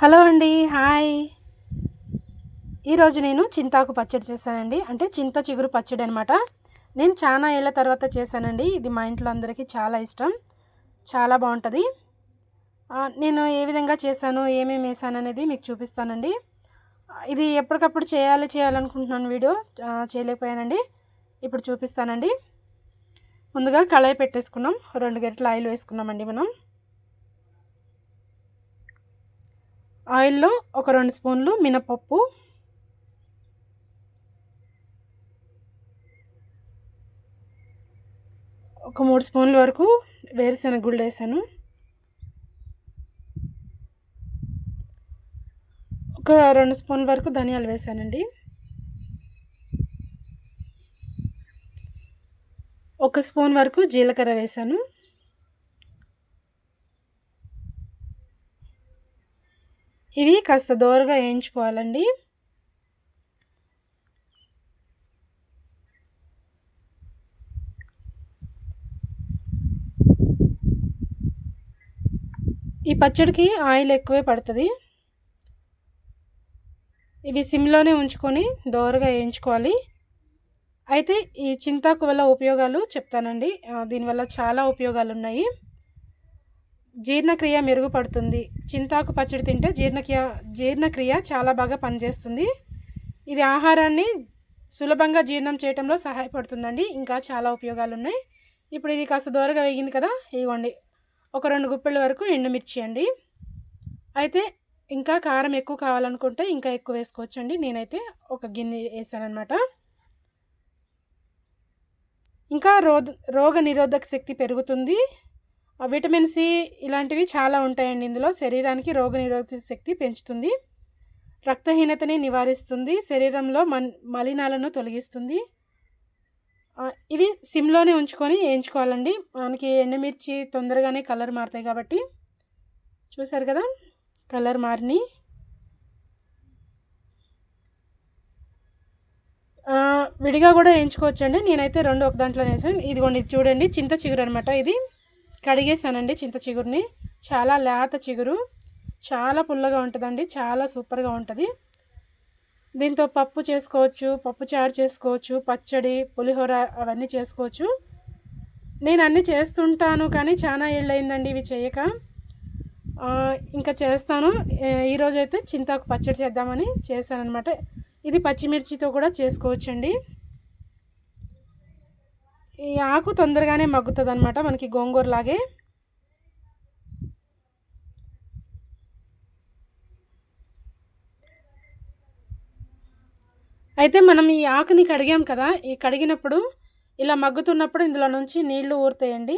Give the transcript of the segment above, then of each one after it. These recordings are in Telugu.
హలో అండి హాయ్. ఈరోజు నేను చింతాకు పచ్చడి చేశానండి. అంటే చింత చిగురు పచ్చడి అనమాట నేను చాలా ఏళ్ళ తర్వాత చేశానండి. ఇది మా ఇంట్లో అందరికీ చాలా ఇష్టం. చాలా బాగుంటుంది. నేను ఏ విధంగా చేశాను ఏమేమి వేసాను అనేది మీకు చూపిస్తానండి. ఇది ఎప్పటికప్పుడు చేయాలి చేయాలనుకుంటున్నాను వీడియో చేయలేకపోయానండి. ఇప్పుడు చూపిస్తానండి. ముందుగా కళాయి పెట్టేసుకున్నాం. రెండు గంటల ఆయిల్ వేసుకున్నామండి మనం. ఆయిల్లో ఒక రెండు స్పూన్లు మినపప్పు. ఒక మూడు స్పూన్ల వరకు వేరుశెనగ గుళ్ళు వేసాను. ఒక రెండు స్పూన్ల వరకు ధనియాలు వేసానండి. ఒక స్పూన్ వరకు జీలకర్ర వేసాను. ఇవి కాస్త దోరగా వేయించుకోవాలండి. ఈ పచ్చడికి ఆయిల్ ఎక్కువే పడుతుంది. ఇవి సిమ్లోనే ఉంచుకొని దోరగా వేయించుకోవాలి. అయితే ఈ చింతాకు వల్ల ఉపయోగాలు చెప్తానండి. దీనివల్ల చాలా ఉపయోగాలు ఉన్నాయి జీర్ణక్రియ మెరుగుపడుతుంది. చింతాకు పచ్చడి తింటే జీర్ణక్రియ జీర్ణక్రియ చాలా బాగా పనిచేస్తుంది. ఇది ఆహారాన్ని సులభంగా జీర్ణం చేయడంలో సహాయపడుతుందండి. ఇంకా చాలా ఉపయోగాలు ఉన్నాయి ఇప్పుడు ఇది కాస్త దూరగా వేగింది కదా ఇవ్వండి. ఒక రెండు గుప్పెళ్ళ వరకు ఎండుమిర్చి అండి. అయితే ఇంకా కారం ఎక్కువ కావాలనుకుంటే ఇంకా ఎక్కువ వేసుకోవచ్చండి. నేనైతే ఒక గిన్నె వేసానమాట ఇంకా రోగ రోగ నిరోధక శక్తి పెరుగుతుంది. విటమిన్ సి ఇలాంటివి చాలా ఉంటాయండి. ఇందులో శరీరానికి రోగనిరోధక శక్తి పెంచుతుంది. రక్తహీనతని నివారిస్తుంది. శరీరంలో మన్ మలినాలను తొలగిస్తుంది. ఇవి సిమ్లోనే ఉంచుకొని వేయించుకోవాలండి. మనకి ఎండుమిర్చి తొందరగానే కలర్ మారుతాయి కాబట్టి. చూసారు కదా? కలర్ మారిని. విడిగా కూడా వేయించుకోవచ్చండి. నేనైతే రెండు ఒక దాంట్లో వేసాను. ఇదిగోండి ఇది చూడండి. చింత చిగురు అనమాట ఇది. కడిగేసానండి చింత చిగురిని. చాలా లేత చిగురు. చాలా పుల్లగా ఉంటుందండి. చాలా సూపర్గా ఉంటుంది. దీంతో పప్పు చేసుకోవచ్చు పప్పు చారు చేసుకోవచ్చు పచ్చడి పులిహోర అవన్నీ చేసుకోవచ్చు. నేను అన్నీ చేస్తుంటాను కానీ చాలా ఏళ్ళయిందండి ఇవి చేయక. ఇంకా చేస్తాను. ఈరోజైతే చింతాకు పచ్చడి చేద్దామని చేశాను అనమాట ఇది పచ్చిమిర్చితో కూడా చేసుకోవచ్చండి. ఈ ఆకు తొందరగానే మగ్గుతుంది అనమాట మనకి గోంగూర లాగే అయితే మనం ఈ ఆకుని కడిగాం కదా ఈ కడిగినప్పుడు ఇలా మగ్గుతున్నప్పుడు ఇందులో నుంచి నీళ్ళు ఊరుతాయండి.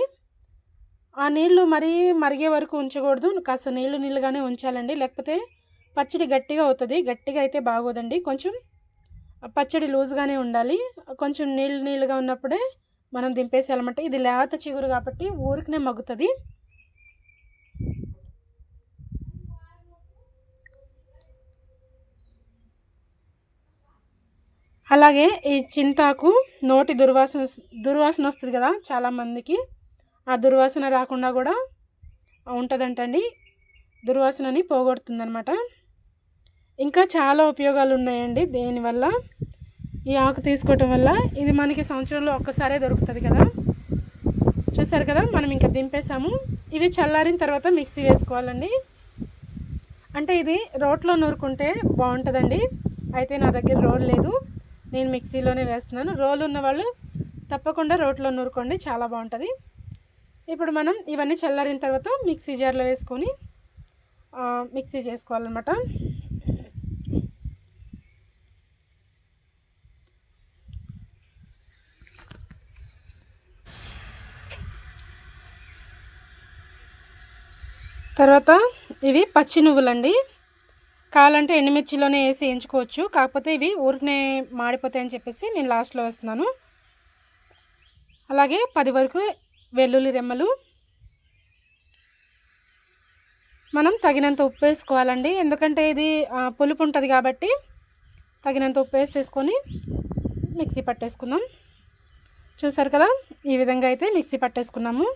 ఆ నీళ్ళు మరీ మరిగే వరకు ఉంచకూడదు కాస్త నీళ్ళు నీళ్ళుగానే ఉంచాలండి. లేకపోతే పచ్చడి గట్టిగా అవుతుంది గట్టిగా అయితే బాగోదండి. కొంచెం పచ్చడి లూజ్గానే ఉండాలి. కొంచెం నీళ్ళు నీళ్ళుగా ఉన్నప్పుడే మనం దింపేసేయాలన్నమాట ఇది లేత చిగురు కాబట్టి ఊరికనే మగ్గుతుంది. అలాగే ఈ చింతాకు నోటి దుర్వాసన దుర్వాసన వస్తుంది కదా చాలామందికి. ఆ దుర్వాసన రాకుండా కూడా ఉంటుందంటండి. దుర్వాసనని పోగొడుతుందనమాట ఇంకా చాలా ఉపయోగాలు ఉన్నాయండి దేనివల్ల? ఈ ఆకు తీసుకోవటం వల్ల ఇది మనకి సంవత్సరంలో ఒక్కసారే దొరుకుతుంది కదా. చూసారు కదా మనం ఇంకా దింపేసాము ఇవి చల్లారిన తర్వాత మిక్సీ వేసుకోవాలండి. అంటే ఇది రోట్లో నూరుకుంటే బాగుంటుందండి. అయితే నా దగ్గర రోల్ లేదు. నేను మిక్సీలోనే వేస్తున్నాను. రోల్ ఉన్న వాళ్ళు తప్పకుండా రోట్లో నూరుకోండి చాలా బాగుంటుంది. ఇప్పుడు మనం ఇవన్నీ చల్లారిన తర్వాత మిక్సీ జార్లో వేసుకొని మిక్సీ చేసుకోవాలన్నమాట. తర్వాత ఇవి పచ్చి నువ్వులండి. కావాలంటే ఎండుమిర్చిలోనే వేసి వేయించుకోవచ్చు. కాకపోతే ఇవి ఊరికనే మాడిపోతాయని చెప్పేసి నేను లాస్ట్లో వేస్తున్నాను. అలాగే పది వరకు వెల్లుల్లి రెమ్మలు. మనం తగినంత ఉప్పు వేసుకోవాలండి. ఎందుకంటే ఇది పులుపు ఉంటుంది కాబట్టి తగినంత ఉప్పు వేసేసుకొని మిక్సీ పట్టేసుకుందాం. చూసారు కదా? ఈ విధంగా అయితే మిక్సీ పట్టేసుకున్నాము.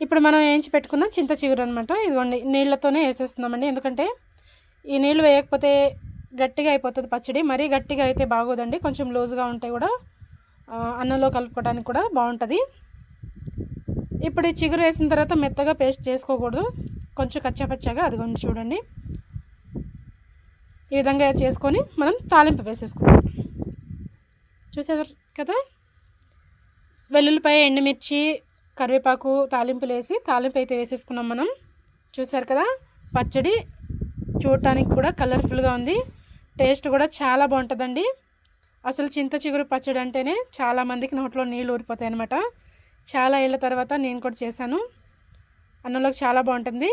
ఇప్పుడు మనం వేయించి పెట్టుకున్న చింత చిగురు అనమాట ఇదిగోండి నీళ్ళతోనే వేసేస్తున్నామండి. ఎందుకంటే ఈ నీళ్ళు వేయకపోతే గట్టిగా అయిపోతుంది పచ్చడి. మరీ గట్టిగా అయితే బాగోదండి. కొంచెం లూజ్గా ఉంటే కూడా అన్నంలో కలుపుకోవడానికి కూడా బాగుంటుంది. ఇప్పుడు ఈ చిగురు వేసిన తర్వాత మెత్తగా పేస్ట్ చేసుకోకూడదు. కొంచెం కచ్చాపచ్చాగా అదిగోండి చూడండి. ఈ విధంగా చేసుకొని మనం తాలింపు వేసేసుకుందాం. చూసారు కదా? వెల్లుల్లిపాయ ఎండుమిర్చి కరివేపాకు తాలింపులు వేసి తాలింపు అయితే వేసేసుకున్నాం మనం. చూసారు కదా? పచ్చడి చూడటానికి కూడా కలర్ఫుల్గా ఉంది. టేస్ట్ కూడా చాలా బాగుంటుందండి. అసలు చింత చిగురు పచ్చడి అంటేనే చాలామందికి నోట్లో నీళ్ళు ఊరిపోతాయి అనమాట చాలా ఏళ్ళ తర్వాత నేను కూడా చేశాను. అన్నంలోకి చాలా బాగుంటుంది.